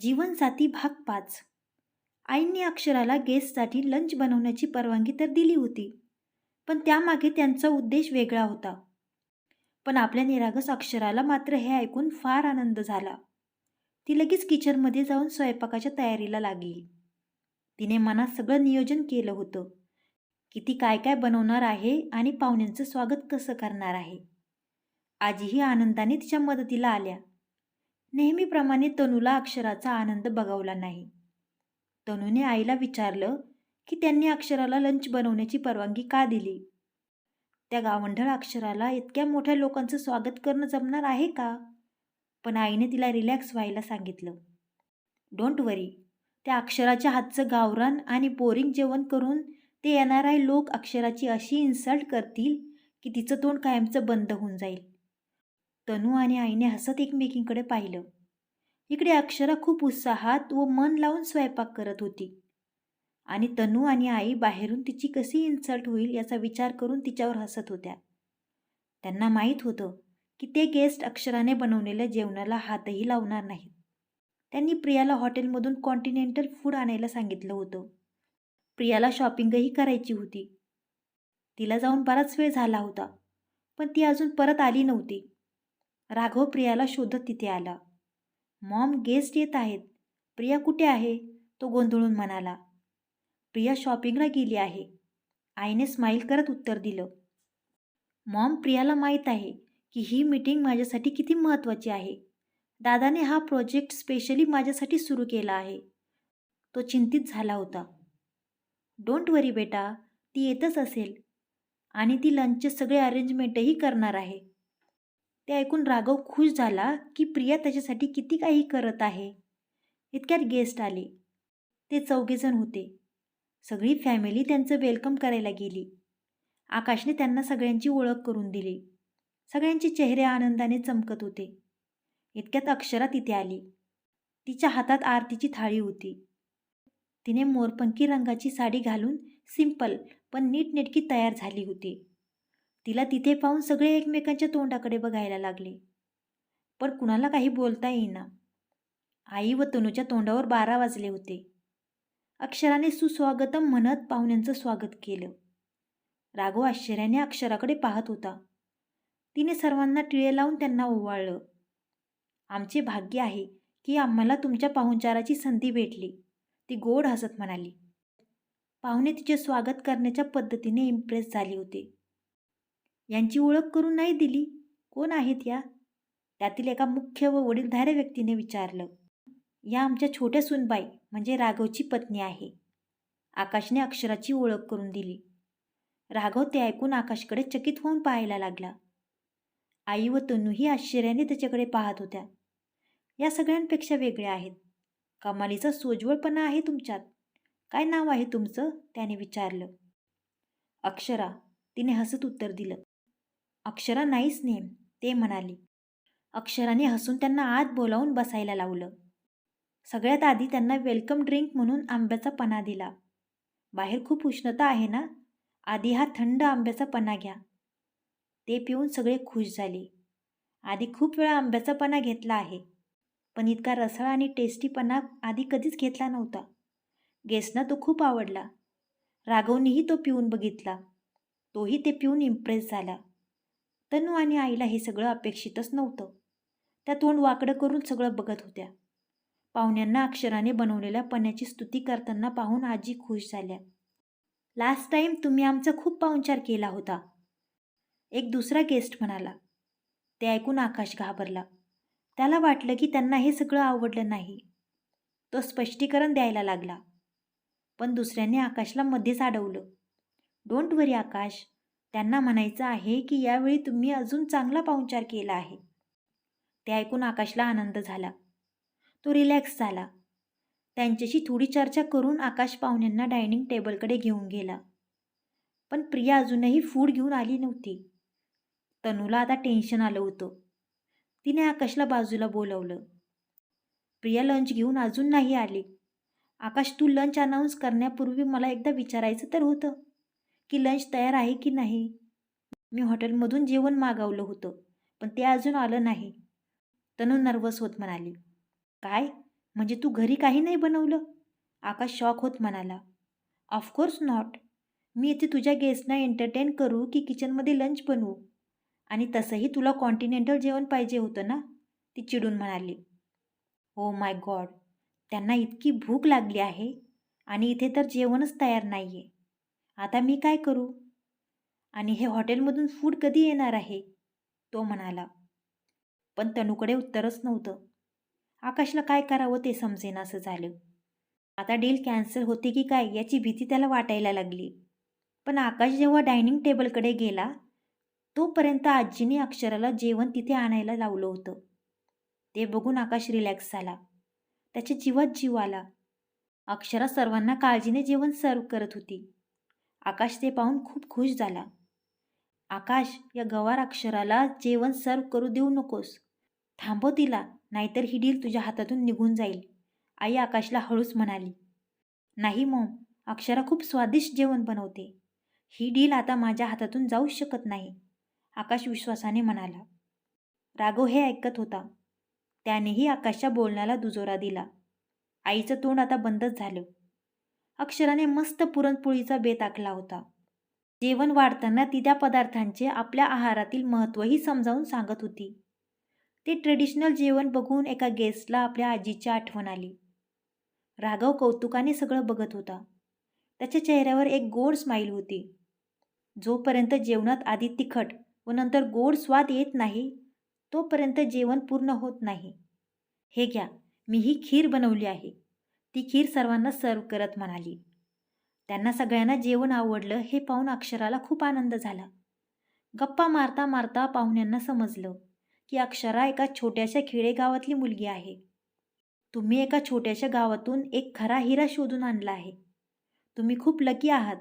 जीवनसाथी भाग पाच. आईंनी अक्षराला गेस्टसाठी लंच बनवण्याची परवानगी तर दिली होती पण त्यामागे त्यांचा उद्देश वेगळा होता. पण आपल्या निरागस अक्षराला मात्र हे ऐकून फार आनंद झाला. ती लगेच किचनमध्ये जाऊन स्वयंपाकाच्या तयारीला लागली. तिने मनात सगळं नियोजन केलं होतं की ती काय काय बनवणार आहे आणि पाहुण्यांचं स्वागत कसं करणार आहे. आजीही आनंदाने तिच्या मदतीला आल्या. नेहमीप्रमाणे तनूला अक्षराचा आनंद बघावला नाही. तनूने आईला विचारलं की त्यांनी अक्षराला लंच बनवण्याची परवानगी का दिली? त्या गावंढळ अक्षराला इतक्या मोठ्या लोकांचं स्वागत करणं जमणार आहे का? पण आईने तिला रिलॅक्स व्हायला सांगितलं. डोंट वरी त्या अक्षराच्या हातचं गावरान आणि बोरिंग जेवण करून ते येणारे लोक अक्षराची अशी इन्सल्ट करतील की तिचं तोंड कायमचं बंद होऊन जाईल. तनू आणि आईने हसत एकमेकींकडे पाहिलं. इकडे अक्षरा खूप उत्साहात व मन लावून स्वयंपाक करत होती. आणि तनू आणि आई बाहेरून तिची कशी इन्सल्ट होईल याचा विचार करून तिच्यावर हसत होत्या. त्यांना माहीत होतं की ते गेस्ट अक्षराने बनवलेल्या जेवणाला हातही लावणार नाहीत. त्यांनी प्रियाला हॉटेलमधून कॉन्टिनेंटल फूड आणायला सांगितलं होतं. प्रियाला शॉपिंगही करायची होती. तिला जाऊन बराच वेळ झाला होता पण ती अजून परत आली नव्हती. राघव प्रियाला शोधत तिथे आला. मॉम गेस्ट येत आहेत. प्रिया कुठे आहे? तो गोंधळून म्हणाला. प्रिया शॉपिंगला गेली आहे. आईने स्माईल करत उत्तर दिलं. मॉम प्रियाला माहीत आहे की ही मीटिंग माझ्यासाठी किती महत्त्वाची आहे. दादाने हा प्रोजेक्ट स्पेशली माझ्यासाठी सुरू केला आहे. तो चिंतित झाला होता. डोंट वरी बेटा ती येतच असेल आणि ती लंचचे सगळे अरेंजमेंटही करणार आहे. ते ऐकून राघव खुश झाला की प्रिया त्याच्यासाठी किती काही करत आहे. इतक्यात गेस्ट आले. ते चौघेजण होते. सगळी फॅमिली त्यांचं वेलकम करायला गेली. आकाशने त्यांना सगळ्यांची ओळख करून दिली. सगळ्यांचे चेहरे आनंदाने चमकत होते. इतक्यात अक्षरा तिथे आली. तिच्या हातात आरतीची थाळी होती. तिने मोरपंखी रंगाची साडी घालून सिंपल पण नीटनेटकी तयार झाली होती. तिला तिथे पाहून सगळे एकमेकांच्या तोंडाकडे बघायला लागले. पण कुणाला काही बोलता येईना. आई व तनूच्या तोंडावर बारा वाजले होते. अक्षराने सुस्वागतम म्हणत पाहुण्यांचं स्वागत केलं. राघव आश्चर्याने अक्षराकडे पाहत होता. तिने सर्वांना टिळे लावून त्यांना ओवाळलं. आमचे भाग्य आहे की आम्हाला तुमच्या पाहुणचाराची संधी भेटली ती गोड हसत म्हणाली. पाहुणे तिचे स्वागत करण्याच्या पद्धतीने इम्प्रेस झाले होते. यांची ओळख करून नाही दिली? कोण आहेत या? त्यातील एका मुख्य व वडीलधाऱ्या व्यक्तीने विचारलं. या आमच्या छोट्या सुनबाई म्हणजे राघवची पत्नी आहे. आकाशने अक्षराची ओळख करून दिली. राघव ते ऐकून आकाशकडे चकित होऊन पाहायला लागला. आई व तनूही आश्चर्याने त्याच्याकडे पाहत होत्या. या सगळ्यांपेक्षा वेगळ्या आहेत. कमालीचा सोज्वळपणा आहे तुमच्यात. काय नाव आहे तुमचं? त्याने विचारलं. अक्षरा तिने हसत उत्तर दिलं. अक्षरा नाहीच नेम ते म्हणाली. अक्षराने हसून त्यांना आत बोलावून बसायला लावलं. सगळ्यात आधी त्यांना वेलकम ड्रिंक म्हणून आंब्याचा पणा दिला. बाहेर खूप उष्णता आहे ना? आधी हा थंड आंब्याचा पना घ्या. ते पिऊन सगळे खुश झाले. आधी खूप वेळा आंब्याचा पना घेतला आहे. पण इतका रसाळ आणि टेस्टीपणा आधी कधीच घेतला नव्हता. गेस्टना तो खूप आवडला. राघवनेही तो पिऊन बघितला. तोही ते पिऊन इम्प्रेस झाला. तनू आणि आईला हे सगळं अपेक्षितच नव्हतं. त्या तोंड वाकडं करून सगळं बघत होत्या. पाहुण्यांना अक्षराने बनवलेल्या पण्याची स्तुती करताना पाहून आजी खुश झाल्या. लास्ट टाईम तुम्ही आमचा खूप पाहुणचार केला होता एक दुसरा गेस्ट म्हणाला. ते ऐकून आकाश घाबरला. त्याला वाटलं की त्यांना हे सगळं आवडलं नाही. तो स्पष्टीकरण द्यायला लागला. पण दुसऱ्याने आकाशला मध्येच अडवलं. Don't worry Akash. त्यांना म्हणायचं आहे की यावेळी तुम्ही अजून चांगला पाहुणचार केला आहे. ते ऐकून आकाशला आनंद झाला. तो रिलॅक्स झाला. त्यांच्याशी थोडी चर्चा करून आकाश पाहुण्यांना डायनिंग टेबलकडे घेऊन गेला. पण प्रिया अजूनही फूड घेऊन आली नव्हती. तनूला आता टेन्शन आलं होतं. तिने आकाशला बाजूला बोलवलं. प्रिया लंच घेऊन अजून नाही आली. आकाश तू लंच अनाऊन्स करण्यापूर्वी मला एकदा विचारायचं तर होतं. की लंच तयार आहे की नाही? मी हॉटेलमधून जेवण मागवलं होतं पण ते अजून आलं नाही. तनू नर्वस होत म्हणाली काय? म्हणजे तू घरी काही नाही बनवलं? आकाश शॉक होत म्हणाला ऑफकोर्स नॉट मी इथे तुझ्या गेस्टना एंटरटेन करू की किचनमध्ये लंच बनवू? आणि तसंही तुला कॉन्टिनेंटल जेवण पाहिजे होतं ना? ती चिडून म्हणाली ओ माय गॉड त्यांना इतकी भूक लागली आहे आणि इथे तर जेवणच तयार नाही आहे आता मी काय करू? आणि हे हॉटेलमधून फूड कधी येणार आहे? तो म्हणाला. पण तनूकडे उत्तरच नव्हतं. आकाशला काय करावं ते समजेनासं झालं. आता डील कॅन्सल होते की काय याची भीती त्याला वाटायला लागली. पण आकाश जेव्हा डायनिंग टेबलकडे गेला तोपर्यंत आजीने अक्षराला जेवण तिथे आणायला लावलं होतं. ते बघून आकाश रिलॅक्स झाला. त्याच्या जीवात जीव आला. अक्षरा सर्वांना काळजीने जेवण सर्व करत होती. आकाश ते पाहून खूप खुश झाला. आकाश या गवार अक्षराला जेवण सर्व करू देऊ नकोस. थांबव तिला नाहीतर ही डील तुझ्या हातातून निघून जाईल. आई आकाशला हळूच म्हणाली. नाही मॉम अक्षरा खूप स्वादिष्ट जेवण बनवते. ही डील आता माझ्या हातातून जाऊ शकत नाही. आकाश विश्वासाने म्हणाला. राघव हे ऐकत होता. त्यानेही आकाशच्या बोलण्याला दुजोरा दिला. आईचं तोंड आता बंदच झालं. अक्षराने मस्त पुरणपोळीचा बेत आखला होता. जेवण वाढताना ती त्या पदार्थांचे आपल्या आहारातील महत्त्वही समजावून सांगत होती. ते ट्रेडिशनल जेवण बघून एका गेस्टला आपल्या आजीची आठवण आली. राघव कौतुकाने सगळं बघत होता. त्याच्या चेहऱ्यावर एक गोड स्माईल होती. जोपर्यंत जेवणात आधी तिखट व नंतर गोड स्वाद येत नाही तोपर्यंत जेवण पूर्ण होत नाही. हे घ्या मी ही खीर बनवली आहे. ती खीर सर्वांना सर्व करत म्हणाली. त्यांना सगळ्यांना जेवण आवडलं हे पाहून अक्षराला खूप आनंद झाला. गप्पा मारता मारता पाहुण्यांना समजलं की अक्षरा एका छोट्याशा खेडेगावातली मुलगी आहे. तुम्ही एका छोट्याशा गावातून एक खरा हिरा शोधून आणला आहे. तुम्ही खूप लकी आहात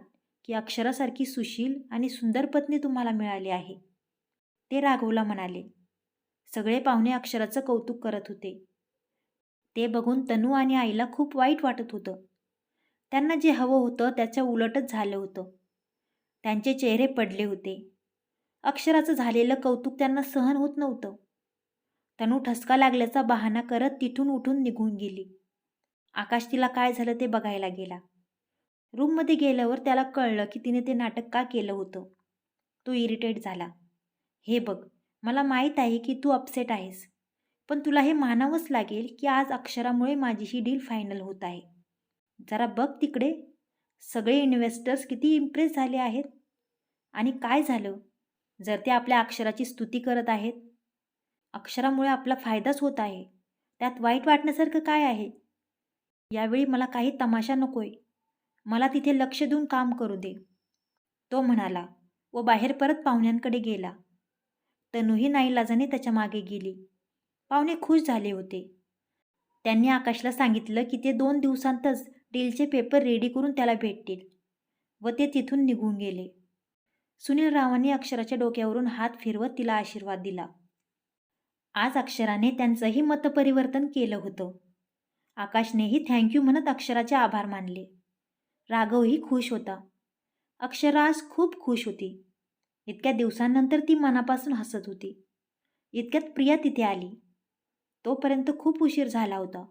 की अक्षरासारखी सुशील आणि सुंदर पत्नी तुम्हाला मिळाली आहे. ते राघवला म्हणाले. सगळे पाहुणे अक्षराचं कौतुक करत होते. ते बघून तनू आणि आईला खूप वाईट वाटत होतं. त्यांना जे हवं होतं त्याच्या उलटच झालं होतं. त्यांचे चेहरे पडले होते. अक्षराचं झालेलं कौतुक त्यांना सहन होत नव्हतं. तनू ठसका लागल्याचा बहाणा करत तिथून उठून निघून गेली. आकाश तिला काय झालं ते बघायला गेला. रूममध्ये गेल्यावर त्याला कळलं की तिने ते नाटक का केलं होतं. तो इरिटेट झाला. हे बघ मला माहीत आहे की तू अपसेट आहेस. पण तुला हे मानावंच लागेल की आज अक्षरामुळे माझी ही डील फायनल होत आहे. जरा बघ तिकडे. सगळे इन्व्हेस्टर्स किती इम्प्रेस झाले आहेत. आणि काय झालं? जर ते आपल्या अक्षराची स्तुती करत आहेत. अक्षरामुळे आपला फायदाच होत आहे. त्यात वाईट वाटण्यासारखं काय आहे? यावेळी मला काही तमाशा नकोय. मला तिथे लक्ष देऊन काम करू दे. तो म्हणाला व बाहेर परत पाहुण्यांकडे गेला. तनूही नाईलाजाने त्याच्यामागे गेली. पाहुणे खुश झाले होते. त्यांनी आकाशला सांगितलं की ते दोन दिवसांतच डीलचे पेपर रेडी करून त्याला भेटतील व ते तिथून निघून गेले. सुनील रावांनी अक्षराच्या डोक्यावरून हात फिरवत तिला आशीर्वाद दिला. आज अक्षराने त्यांचंही मतपरिवर्तन केलं होतं. आकाशनेही थँक्यू म्हणत अक्षराचे आभार मानले. राघवही खुश होता. अक्षरा आज खूप खुश होती. इतक्या दिवसांनंतर ती मनापासून हसत होती. इतक्यात प्रिया तिथे आली. तोपर्यंत खूप उशीर झाला होता.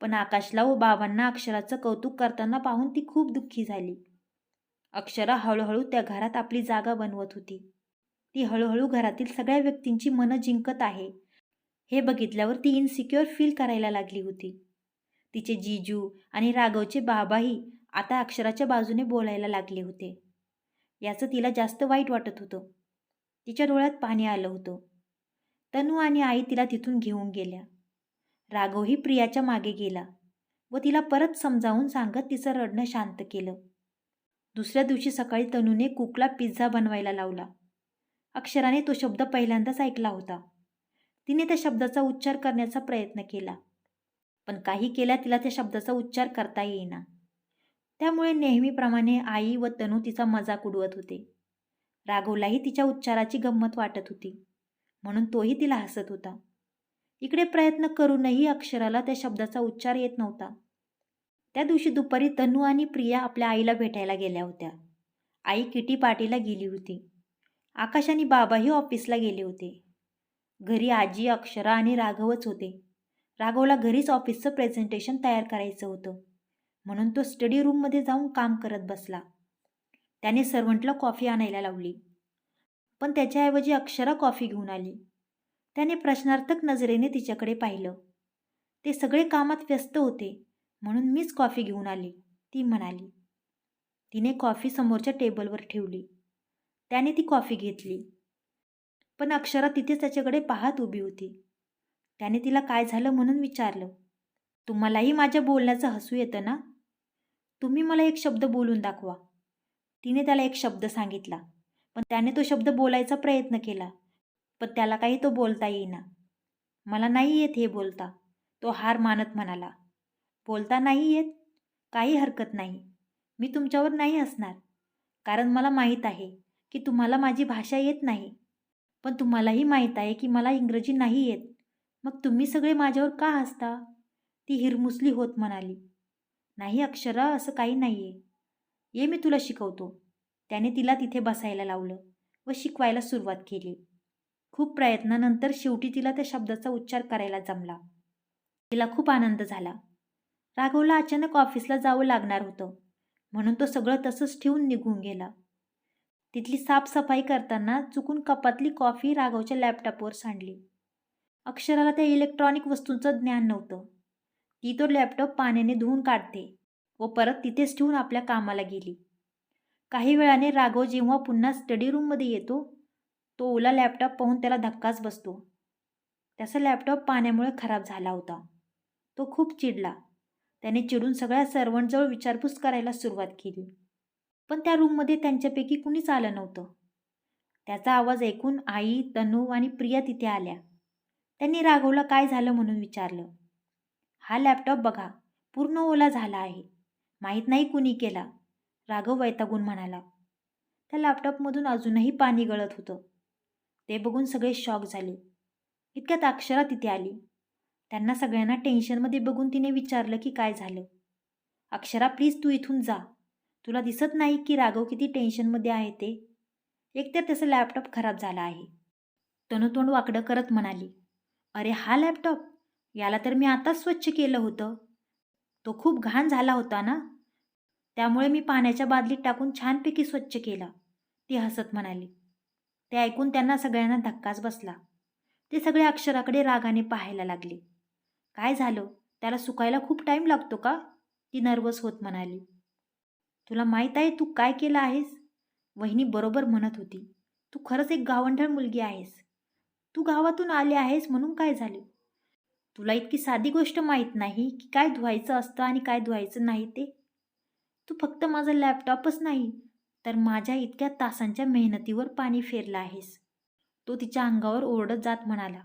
पण आकाशला व बाबांना अक्षराचं कौतुक करताना पाहून ती खूप दुःखी झाली. अक्षरा हळूहळू त्या घरात आपली जागा बनवत होती. ती हळूहळू घरातील सगळ्या व्यक्तींची मनं जिंकत आहे. हे बघितल्यावर ती इनसिक्युअर फील करायला लागली होती. तिचे जीजू आणि राघवचे बाबाही आता अक्षराच्या बाजूने बोलायला लागले होते. याचं तिला जास्त वाईट वाटत होतं. तिच्या डोळ्यात पाणी आलं होतं. तनू आणि आई तिला तिथून घेऊन गेल्या. राघवही प्रियाच्या मागे गेला व तिला परत समजावून सांगत तिचं रडणं शांत केलं. दुसऱ्या दिवशी सकाळी तनूने कुकला पिझ्झा बनवायला लावला. अक्षराने तो शब्द पहिल्यांदाच ऐकला होता. तिने त्या शब्दाचा उच्चार करण्याचा प्रयत्न केला. पण काही केल्या तिला त्या शब्दाचा उच्चार करता येईना. त्यामुळे नेहमीप्रमाणे आई व तनू तिचा मजाक उडवत होते. राघवलाही तिच्या उच्चाराची गंमत वाटत होती. म्हणून तोही तिला हसत होता. इकडे प्रयत्न करूनही अक्षराला त्या शब्दाचा उच्चार येत नव्हता. त्या दिवशी दुपारी तनू आणि प्रिया आपल्या आईला भेटायला गेल्या होत्या. आई किटी पार्टीला गेली होती. आकाश आणि बाबाही ऑफिसला गेले होते. घरी आजी अक्षरा आणि राघवच होते. राघवला घरीच ऑफिसचं प्रेझेंटेशन तयार करायचं होतं. म्हणून तो स्टडी रूममध्ये जाऊन काम करत बसला. त्याने सर्वंटला कॉफी आणायला लावली. पण त्याच्याऐवजी अक्षरा कॉफी घेऊन आली. त्याने प्रश्नार्थक नजरेने तिच्याकडे पाहिलं. ते सगळे कामात व्यस्त होते म्हणून मीच कॉफी घेऊन आली ती म्हणाली. तिने कॉफी समोरच्या टेबलवर ठेवली. त्याने ती कॉफी घेतली. पण अक्षरा तिथेच त्याच्याकडे पाहत उभी होती. त्याने तिला काय झालं म्हणून विचारलं. तुम्हालाही माझ्या बोलण्याचं हसू येतं ना? तुम्ही मला एक शब्द बोलून दाखवा. तिने त्याला एक शब्द सांगितला. पण त्याने तो शब्द बोलायचा प्रयत्न केला पण त्याला काही तो बोलता येईना. मला नाही येत हे बोलता तो हार मानत म्हणाला. बोलता नाही येत? काही हरकत नाही. मी तुमच्यावर नाही हसणार. कारण मला माहीत आहे की तुम्हाला माझी भाषा येत नाही. पण तुम्हालाही माहीत आहे की मला इंग्रजी नाही येत. मग तुम्ही सगळे माझ्यावर का हसता? ती हिरमुसली होत म्हणाली. नाही अक्षरा असं काही नाही आहे ये मी तुला शिकवतो. त्याने तिला तिथे बसायला लावलं व शिकवायला सुरुवात केली. खूप प्रयत्नानंतर शेवटी तिला त्या शब्दाचा उच्चार करायला जमला. तिला खूप आनंद झाला. राघवला अचानक ऑफिसला जावं लागणार होतं. म्हणून तो सगळं तसंच ठेवून निघून गेला. तिथली साफसफाई करताना चुकून कपातली कॉफी राघवच्या लॅपटॉपवर सांडली. अक्षराला त्या इलेक्ट्रॉनिक वस्तूंचं ज्ञान नव्हतं. ती तो लॅपटॉप पाण्याने धुवून काढते व परत तिथेच ठेवून आपल्या कामाला गेली. काही वेळाने राघव जेव्हा पुन्हा स्टडी रूममध्ये येतो तो ओला लॅपटॉप पाहून त्याला धक्काच बसतो. त्याचा लॅपटॉप पाण्यामुळे खराब झाला होता. तो खूप चिडला. त्याने चिडून सगळ्या सर्वंटजवळ विचारपूस करायला सुरुवात केली. पण त्या रूममध्ये त्यांच्यापैकी कुणीच आलं नव्हतं. त्याचा आवाज ऐकून आई तनू आणि प्रिया तिथे आल्या. त्यांनी राघवला काय झालं म्हणून विचारलं. हा लॅपटॉप बघा. पूर्ण ओला झाला आहे. माहीत नाही कुणी केला. राघव वैतागून म्हणाला त्या लॅपटॉपमधून अजूनही पाणी गळत होतं. ते बघून सगळे शॉक झाले. इतक्यात अक्षरा तिथे आली. त्यांना सगळ्यांना टेन्शनमध्ये बघून तिने विचारलं की काय झालं. अक्षरा प्लीज तू इथून जा. तुला दिसत नाही की राघव किती टेन्शनमध्ये आहे ते. एकतर त्याचा लॅपटॉप खराब झाला आहे. तनुतोंड वाकडं करत म्हणाली अरे हा लॅपटॉप याला तर मी आताच स्वच्छ केलं होतं. तो खूप घाण झाला होता ना? त्यामुळे मी पाण्याच्या बादलीत टाकून छानपैकी स्वच्छ केला. ती हसत म्हणाली. ते ऐकून त्यांना सगळ्यांना धक्काच बसला. ते सगळे अक्षराकडे रागाने पाहायला लागले. काय झालं? त्याला सुकायला खूप टाईम लागतो का? ती नर्वस होत म्हणाली. तुला माहीत आहे तू काय केलं आहेस? वहिनी बरोबर म्हणत होती. तू खरंच एक गावंढळ मुलगी आहेस. तू गावातून आले आहेस म्हणून काय झाले? तुला इतकी साधी गोष्ट माहीत नाही की काय धुवायचं असतं आणि काय धुवायचं नाही ते? तू फक्त माझा लॅपटॉपच नाही तर माझ्या इतक्या तासांच्या मेहनतीवर पाणी फेरलं आहेस. तो तिच्या अंगावर ओरडत जात म्हणाला.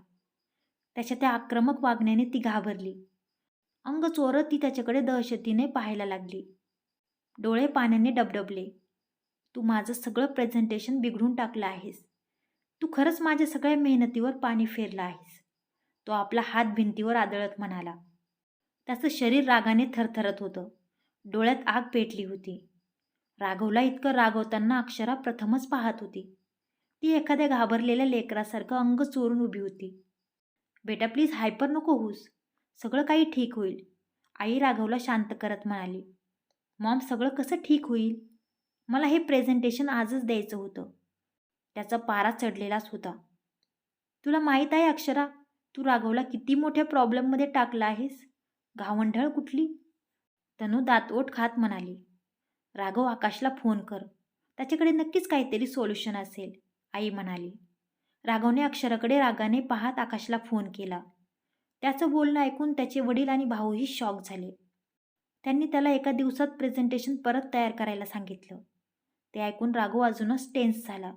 त्याच्या त्या आक्रमक वागण्याने ती घाबरली. अंग चोरत ती त्याच्याकडे दहशतीने पाहायला लागली. डोळे पाण्याने डबडबले. तू माझं सगळं प्रेझेंटेशन बिघडून टाकलं आहेस. तू खरंच माझ्या सगळ्या मेहनतीवर पाणी फेरलं आहेस. तो आपला हात भिंतीवर आदळत म्हणाला. त्याचं शरीर रागाने थरथरत होतं. डोळ्यात आग पेटली होती. राघवला इतकं रागवताना अक्षरा प्रथमच पाहत होती. ती एखाद्या घाबरलेल्या लेकरासारखं अंग चोरून उभी होती. बेटा प्लीज हायपर नको होस सगळं काही ठीक होईल. आई राघवला शांत करत म्हणाली. मॉम सगळं कसं ठीक होईल? मला हे प्रेझेंटेशन आजच द्यायचं होतं. त्याचा पारा चढलेलाच होता. तुला माहीत आहे अक्षरा तू राघवला किती मोठ्या प्रॉब्लेममध्ये टाकला आहेस? घावंढळ कुठली? तनू दातओट खात म्हणाली राघव आकाशला फोन कर. त्याच्याकडे नक्कीच काहीतरी सोल्युशन असेल आई म्हणाली. राघवने अक्षराकडे रागाने पाहत आकाशला फोन केला. त्याचं बोलणं ऐकून त्याचे वडील आणि भाऊही शॉक झाले. त्यांनी त्याला एका दिवसात प्रेझेंटेशन परत तयार करायला सांगितलं. ते ऐकून राघव अजूनच टेन्स झाला.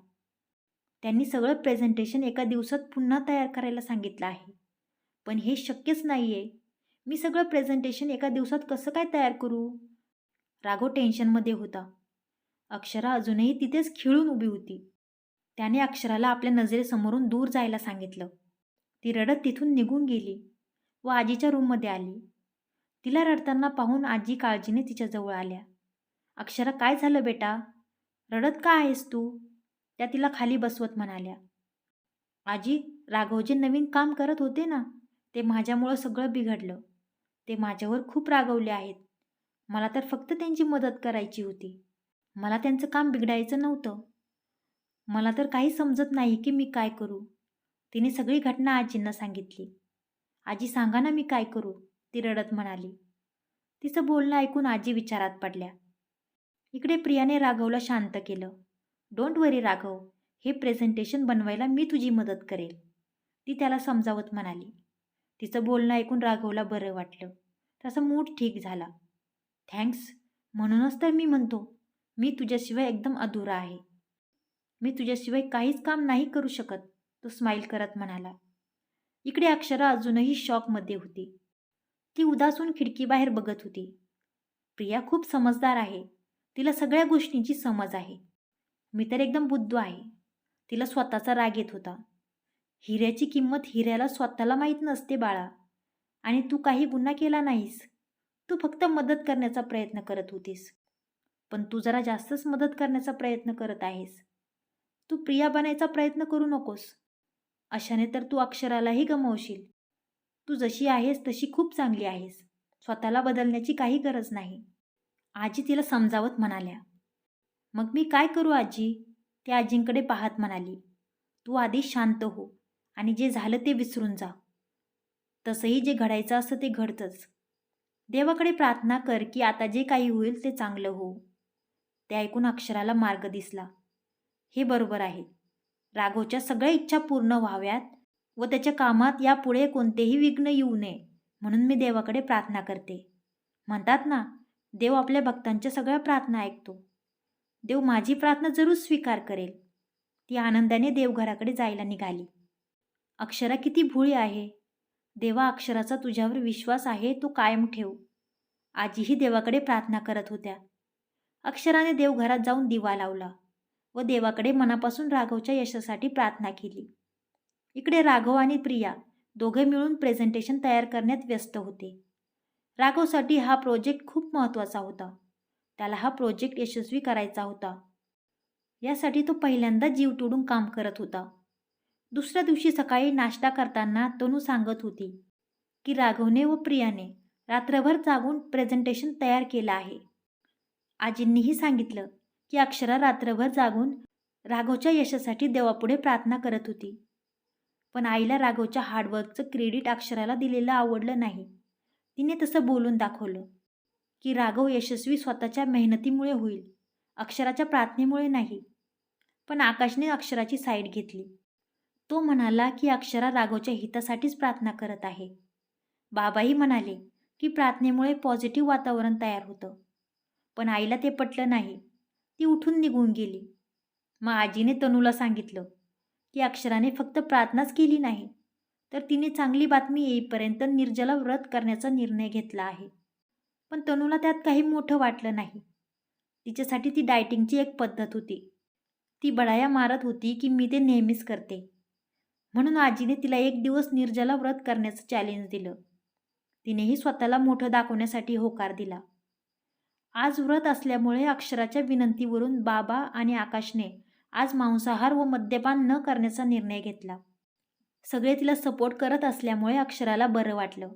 त्यांनी सगळं प्रेझेंटेशन एका दिवसात पुन्हा तयार करायला सांगितलं आहे. पण हे शक्यच नाही आहे मी सगळं प्रेझेंटेशन एका दिवसात कसं काय तयार करू? राघव टेन्शनमध्ये होता. अक्षरा अजूनही तिथेच खिळून उभी होती. त्याने अक्षराला आपल्या नजरेसमोरून दूर जायला सांगितलं. ती रडत तिथून निघून गेली व आजीच्या रूममध्ये आली. तिला रडताना पाहून आजी काळजीने तिच्याजवळ आल्या. अक्षरा काय झालं बेटा? रडत का आहेस तू? त्या तिला खाली बसवत म्हणाल्या. आजी राघव जे नवीन काम करत होते ना ते माझ्यामुळं सगळं बिघडलं. ते माझ्यावर खूप रागवले आहेत. मला तर फक्त त्यांची मदत करायची होती. मला त्यांचं काम बिघडायचं नव्हतं. मला तर काही समजत नाही की मी काय करू. तिने सगळी घटना आजींना सांगितली. आजी सांगा ना मी काय करू ती रडत म्हणाली. तिचं बोलणं ऐकून आजी विचारात पडल्या. इकडे प्रियाने राघवला शांत केलं. डोंट वरी राघव हे प्रेझेंटेशन बनवायला मी तुझी मदत करेल ती त्याला समजावत म्हणाली. तिचं बोलणं ऐकून राघवला बरं वाटलं. त्याचा मूड ठीक झाला. थँक्स. म्हणूनच तर मी म्हणतो मी तुझ्याशिवाय एकदम अधुरा आहे. मी तुझ्याशिवाय काहीच काम नाही करू शकत तो स्माईल करत म्हणाला. इकडे अक्षरा अजूनही शॉकमध्ये होती. ती उदासून खिडकीबाहेर बघत होती. प्रिया खूप समजदार आहे. तिला सगळ्या गोष्टींची समज आहे. मी तर एकदम बुद्ध आहे. तिला स्वतःचा राग येत होता. हिऱ्याची किंमत हिऱ्याला स्वतःला माहीत नसते बाळा. आणि तू काही गुन्हा केला नाहीस. तू फक्त मदत करण्याचा प्रयत्न करत होतीस. पण तू जरा जास्तच मदत करण्याचा प्रयत्न करत आहेस. तू प्रिया बनायचा प्रयत्न करू नकोस. अशाने तर तू अक्षरालाही गमावशील. तू जशी आहेस तशी खूप चांगली आहेस. स्वतःला बदलण्याची काही गरज नाही. आजी तिला समजावत म्हणाल्या. मग मी काय करू आजी? त्या आजींकडे पाहत म्हणाली. तू आधी शांत हो. आणि जे झालं ते विसरून जा. तसंही जे घडायचं असतं ते घडतंच. देवाकडे प्रार्थना कर की आता जे काही होईल ते चांगलं हो ते ऐकून अक्षराला मार्ग दिसला. हे बरोबर आहे. राघवच्या सगळ्या इच्छा पूर्ण व्हाव्यात व त्याच्या कामात यापुढे कोणतेही विघ्न येऊ नये म्हणून मी देवाकडे प्रार्थना करते. म्हणतात ना देव आपल्या भक्तांच्या सगळ्या प्रार्थना ऐकतो. देव माझी प्रार्थना जरूर स्वीकार करेल. ती आनंदाने देवघराकडे जायला निघाली. अक्षरा किती भुळी आहे? देवा अक्षराचा तुझ्यावर विश्वास आहे तो कायम ठेव. आजीही देवाकडे प्रार्थना करत होत्या. अक्षराने देवघरात जाऊन दिवा लावला व देवाकडे मनापासून राघवच्या यशासाठी प्रार्थना केली. इकडे राघव आणि प्रिया दोघे मिळून प्रेझेंटेशन तयार करण्यात व्यस्त होते. राघवसाठी हा प्रोजेक्ट खूप महत्त्वाचा होता. त्याला हा प्रोजेक्ट यशस्वी करायचा होता. यासाठी तो पहिल्यांदा जीव तोडून काम करत होता. दुसऱ्या दिवशी सकाळी नाश्ता करताना तनू सांगत होती की राघवने व प्रियाने रात्रभर जागून प्रेझेंटेशन तयार केलं आहे. आजींनीही सांगितलं की अक्षरा रात्रभर जागून राघवच्या यशासाठी देवापुढे प्रार्थना करत होती. पण आईला राघवच्या हार्डवर्कचं क्रेडिट अक्षराला दिलेलं आवडलं नाही. तिने तसं बोलून दाखवलं की राघव यशस्वी स्वतःच्या मेहनतीमुळे होईल अक्षराच्या प्रार्थनेमुळे नाही. पण आकाशने अक्षराची साईड घेतली. तो म्हणाला की अक्षरा राघवच्या हितासाठीच प्रार्थना करत आहे. बाबाही म्हणाले की प्रार्थनेमुळे पॉझिटिव्ह वातावरण तयार होतं. पण आईला ते पटलं नाही. ती उठून निघून गेली. मग आजीने तनूला सांगितलं की अक्षराने फक्त प्रार्थनाच केली नाही तर तिने चांगली बातमी येईपर्यंत निर्जला व्रत करण्याचा निर्णय घेतला आहे. पण तनूला त्यात काही मोठं वाटलं नाही. तिच्यासाठी ती डायटिंगची एक पद्धत होती. ती बडाया मारत होती की मी ते नेहमीच करते. म्हणून आजीने तिला एक दिवस निर्जला व्रत करण्याचं चॅलेंज दिलं. तिनेही स्वतःला मोठं दाखवण्यासाठी होकार दिला. आज व्रत असल्यामुळे अक्षराच्या विनंतीवरून बाबा आणि आकाशने आज मांसाहार व मद्यपान न करण्याचा निर्णय घेतला. सगळे तिला सपोर्ट करत असल्यामुळे अक्षराला बरं वाटलं.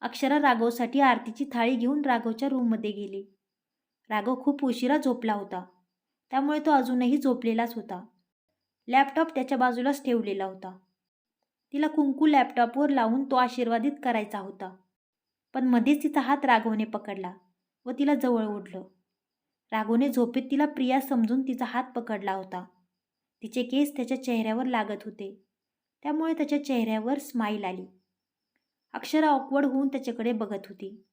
अक्षरा राघवसाठी आरतीची थाळी घेऊन राघवच्या रूममध्ये गेली. राघव खूप उशिरा झोपला होता. त्यामुळे तो अजूनही झोपलेलाच होता. लॅपटॉप त्याच्या बाजूलाच ठेवलेला होता. तिला कुंकू लॅपटॉपवर लावून तो आशीर्वादित करायचा होता. पण मध्येच तिचा हात राघवने पकडला व तिला जवळ ओढलं. राघवने झोपेत तिला प्रिया समजून तिचा हात पकडला होता. तिचे केस त्याच्या चेहऱ्यावर लागत होते. त्यामुळे त्याच्या चेहऱ्यावर स्माईल आली. अक्षरा ऑकवर्ड होऊन त्याच्याकडे बघत होती.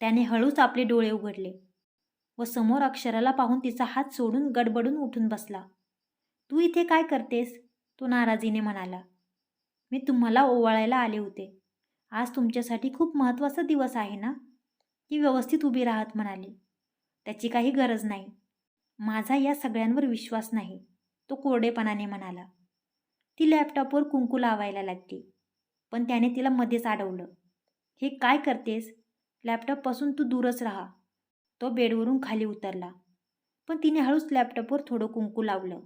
त्याने हळूच आपले डोळे उघडले व समोर अक्षराला पाहून तिचा हात सोडून गडबडून उठून बसला. तू इथे काय करतेस? तो नाराजीने म्हणाला. मी तुम्हाला ओवाळायला आले होते. आज तुमच्यासाठी खूप महत्त्वाचा दिवस आहे ना? ती व्यवस्थित उभी राहत म्हणाली. त्याची काही गरज नाही. माझा या सगळ्यांवर विश्वास नाही तो कोरडेपणाने म्हणाला. ती लॅपटॉपवर कुंकू लावायला लागली पण त्याने तिला मध्येच अडवलं. हे काय करतेस? लॅपटॉपपासून तू दूरच राहा. तो बेडवरून खाली उतरला पण तिने हळूच लॅपटॉपवर थोडं कुंकू लावलं.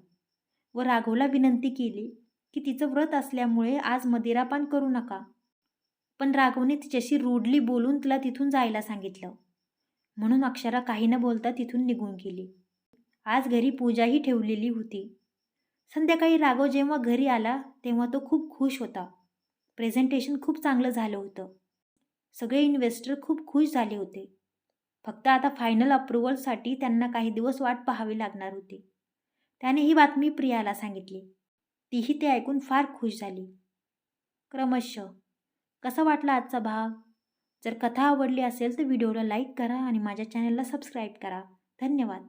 व राघवला विनंती केली की तिचं व्रत असल्यामुळे आज मदिरापान करू नका. पण राघवने तिच्याशी रूडली बोलून तिला तिथून जायला सांगितलं. म्हणून अक्षरा काही न बोलता तिथून निघून गेली. आज घरी पूजाही ठेवलेली होती. संध्याकाळी राघव जेव्हा घरी आला तेव्हा तो खूप खुश होता. प्रेझेंटेशन खूप चांगलं झालं होतं. सगळे इन्व्हेस्टर खूप खुश झाले होते. फक्त आता फायनल अप्रुव्हलसाठी त्यांना काही दिवस वाट पाहावी लागणार होती. त्याने ही बातमी प्रियाला सांगितली. तीही ते ऐकून फार खुश झाली. क्रमशः कसा वाटला आजचा भाग? जर कथा आवडली असेल तर व्हिडिओला लाईक करा आणि माझ्या चॅनलला सबस्क्राईब करा. धन्यवाद.